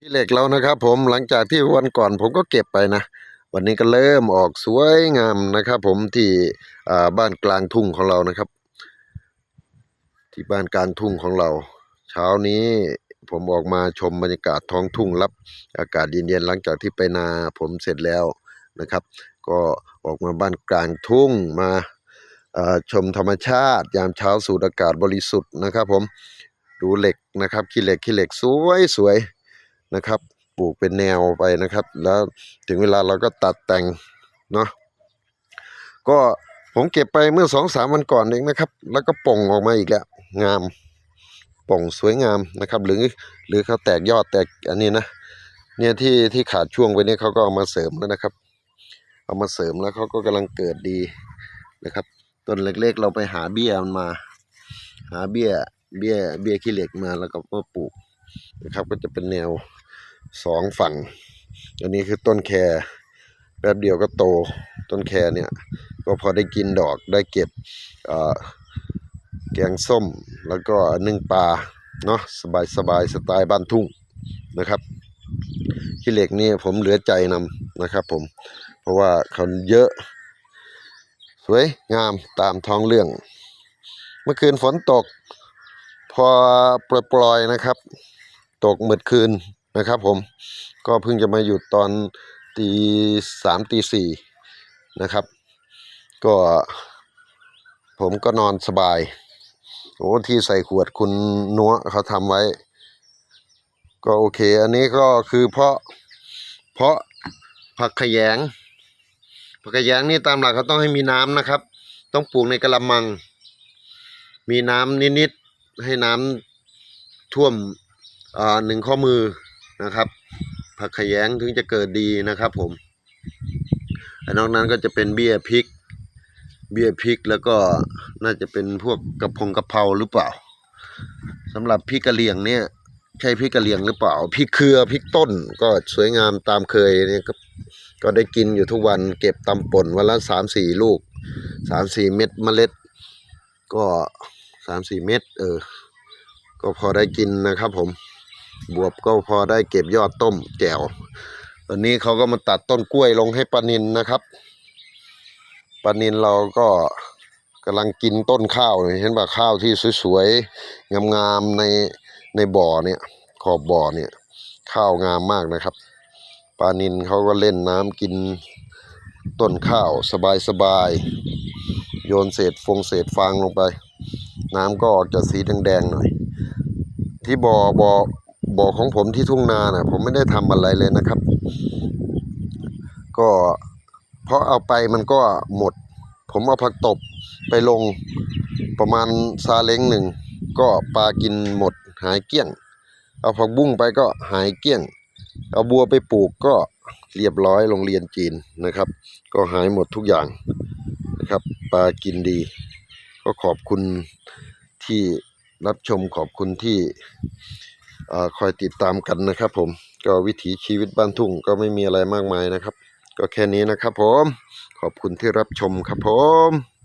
ที่เหล็กแล้วนะครับผมหลังจากที่วันก่อนผมก็เก็บไปนะ วันนี้ก็เริ่มออกสวยงามนะครับ ผมที่บ้านกลางทุ่งของเรานะครับ ที่บ้านกลางทุ่งของเรา เช้านี้ผมออกมาชมบรรยากาศท้องทุ่งรับอากาศเย็นๆหลังจากที่ไปนาผมเสร็จแล้วนะครับ ก็ออกมาบ้านกลางทุ่งมาชมธรรมชาติ ยามเช้าสูดอากาศบริสุทธิ์นะครับ ผมดูเหล็กนะครับขี้เหล็กขี้เหล็กสวยสวย นะครับ ปลูกเป็นแนวไปนะครับ แล้วถึงเวลาเราก็ตัดแต่งเนาะก็ผมเก็บไปเมื่อสองสามวันก่อนเองนะครับ แล้วก็ป่งออกมาอีกแล้วงามป่งสวยงามนะครับ หรือหรือเขาแตกยอดแตกอันนี้นะเนี่ยที่ที่ขาดช่วงไปเนี่ยเขาก็เอามาเสริมแล้วนะครับ เอามาเสริมแล้วเขาก็กำลังเกิดดีนะครับต้นเล็กๆ เราไปหาเบี้ยมันมา หาเบี้ยเบี้ยเบี้ยขี้เหล็กมาแล้วก็มาปลูกนะครับ ก็จะเป็นแนว สองฝั่ง อันนี้คือต้นแครแป๊บเดียวก็โตต้นแครเนี่ยก็พอได้กินดอกได้เก็บแกงส้มแล้วก็นึ่งปลาเนาะสบายสบายสไตล์บ้านทุ่งนะครับขี้เหล็กนี่ผมเหลือใจนำนะครับผมเพราะว่าเขาเยอะ สวยงามตามท้องเรื่อง เมื่อคืนฝนตก พอปล่อยๆนะครับ ตกเมื่อคืน นะครับผมก็เพิ่งจะมาหยุดตอนตีสามตีสี่นะครับ ก็ ผมก็นอนสบายโอ้ที่ใส่ขวดคุณนัวเขาทำไว้ ก็โอเค อันนี้ก็คือเพราะเพราะผักขยงผักขยงนี่ตามหลักเขาต้องให้มีน้ำนะครับ ต้องปลูกในกระมัง มีน้ำนิดๆให้น้ำท่วมอ่าหนึ่งข้อมือ นะครับ ผักขยงถึงจะเกิดดีนะครับผมอันนอกนั้นก็จะเป็นเบี้ยพริก เบี้ยพริกแล้วก็น่าจะเป็นพวกกระพงกระเพราหรือเปล่าสำหรับพริกกะเหรี่ยงเนี่ยใช่พริกกะเหรี่ยงหรือเปล่าพริกเครือพริกต้นก็สวยงามตามเคยเนี่ยก็ก็ได้กินอยู่ทุกวันเก็บตำป่นวันละสามสี่ลูกสามสี่เม็ดเมล็ด ก็สามสี่เม็ดเออ ก็พอได้กินนะครับผม บวบก็พอได้เก็บยอดต้มแจ่ววันนี้เขาก็มาตัดต้นกล้วยลงให้ปลานินนะครับปลานินเราก็กำลังกินต้นข้าวเห็นป่ะข้าวที่สวยๆงามๆในในบ่อเนี่ยขอบบ่อเนี่ยข้าวงามมากนะครับปลานินเขาก็เล่นน้ำกินต้นข้าวสบายๆโยนเศษฟงเศษฟางลงไป น้ำก็ออกจะสีแดงๆหน่อย ที่บ่อบ่อ บ่อของผมที่ทุ่งนาน่ะ ผมไม่ได้ทำอะไรเลยนะครับ ก็เพราะเอาไปมันก็หมด ผมเอาผักตบไปลงประมาณซาเล้งหนึ่งก็ปลากินหมดหายเกลี้ยง เอาผักบุ้งไปก็หายเกลี้ยง เอาบัวไปปลูกก็เรียบร้อยโรงเรียนจีนนะครับ ก็หายหมดทุกอย่างนะครับปลากินดี ก็ขอบคุณที่รับชมขอบคุณที่ คอยติดตามกันนะครับ ผมก็วิถีชีวิตบ้านทุ่งก็ไม่มีอะไรมากมายนะครับ ก็แค่นี้นะครับ ผมขอบคุณที่รับชมครับผม